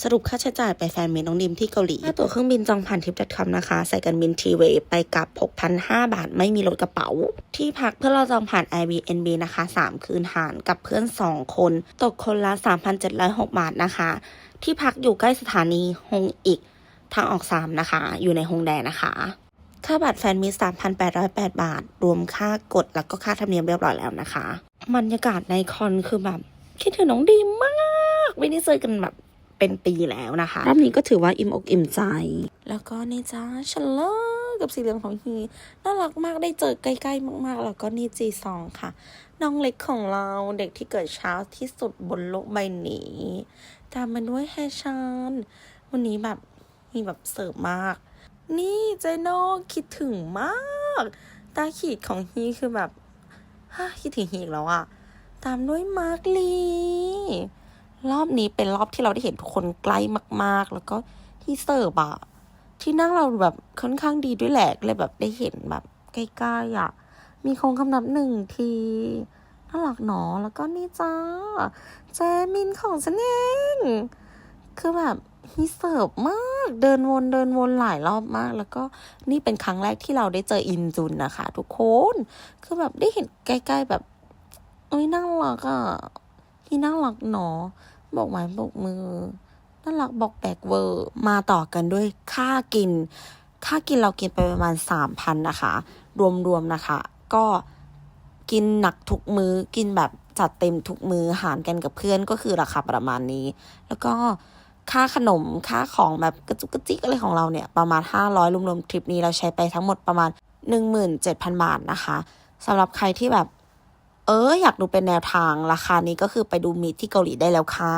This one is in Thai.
สรุปค่าใช้จ่ายไปแฟนเมนน้องดิมที่เกาหลีค่าตั๋วเครื่องบินจองผ่านทิป .com นะคะ ใส่กันบินทีเวไปกลับ 6,005 บาท ไม่มีรถกระเป๋า ที่พักเพื่อเราจองผ่าน Airbnb นะคะ 3 คืนหารกับเพื่อน 2 คน ตกคนละ 3,706 บาทนะคะ ที่พักอยู่ใกล้สถานีฮงอีกทางออก3นะคะ อยู่ในฮงแดนะคะ ค่าบัตรแฟนมี3,808 บาท รวมค่ากดแล้วก็ค่าธรรมเนียมเรียบร้อยแล้วนะคะบรรยากาศในคอนคือแบบคิดถึงน้องดีมาก ไม่ได้เจอกันแบบ เป็นปีแล้วนะคะรอบนี้ก็ถือว่าอิ่มอกอิ่มใจ แล้วก็นี่จ้าฉันเลิกกับสีเหลืองของฮีน่ารักมากได้เจอใกล้ๆมากๆ แล้วก็นี่จีซองค่ะ น้องเล็กของเราเด็กที่เกิดเช้าที่สุดบนโลกใบนี้ตามมาด้วยแฮชันวันนี้แบบมีแบบเสิร์ฟมาก นี่เจโน่คิดถึงมากตาขีดของฮีคือแบบฮ่าคิดถึงฮีอีกแล้วอะตามด้วยมาร์กลี รอบนี้เป็นรอบที่เราได้เห็นทุกคนใกล้มาก ๆ แล้วก็ที่เสิร์ฟอะที่นั่งเราแบบค่อนข้างดีด้วยแหละเลยแบบได้เห็นแบบใกล้ๆอะมีคงคำนับหนึ่งทีน่ารักหนอแล้วก็นี่จ้าแจมินของฉันเองคือแบบฮีเสิร์ฟมากเดินวนเดินวนหลายรอบมาก แล้วก็นี่เป็นครั้งแรกที่เราได้เจออินจุนนะคะ ทุกคน คือแบบได้เห็นใกล้ๆแบบเอ้ยน่ารักอะ ที่น่ารักหนอ บอกไม้บอกมือ น่ารักบอกแบกเวอร์ มาต่อกันด้วยค่ากิน ค่ากินเรากินไปประมาณสามพันนะคะ รวมๆนะคะ ก็กินหนักทุกมือ้อ กินแบบจัดเต็มทุกมือ้อ หารกันกับเพื่อนก็คือราคาประมาณนี้ แล้วก็ค่าขนม ค่าของแบบกระจุกกระจิกอะไรของเราเนี่ย ประมาณ 500 รวมๆ ทริปนี้เราใช้ไปทั้งหมดประมาณ 17,000 บาทนะคะสำหรับใครที่แบบ เออ อยากดูเป็นแนวทาง ราคานี้ก็คือไปดูมีที่เกาหลีได้แล้วค่ะ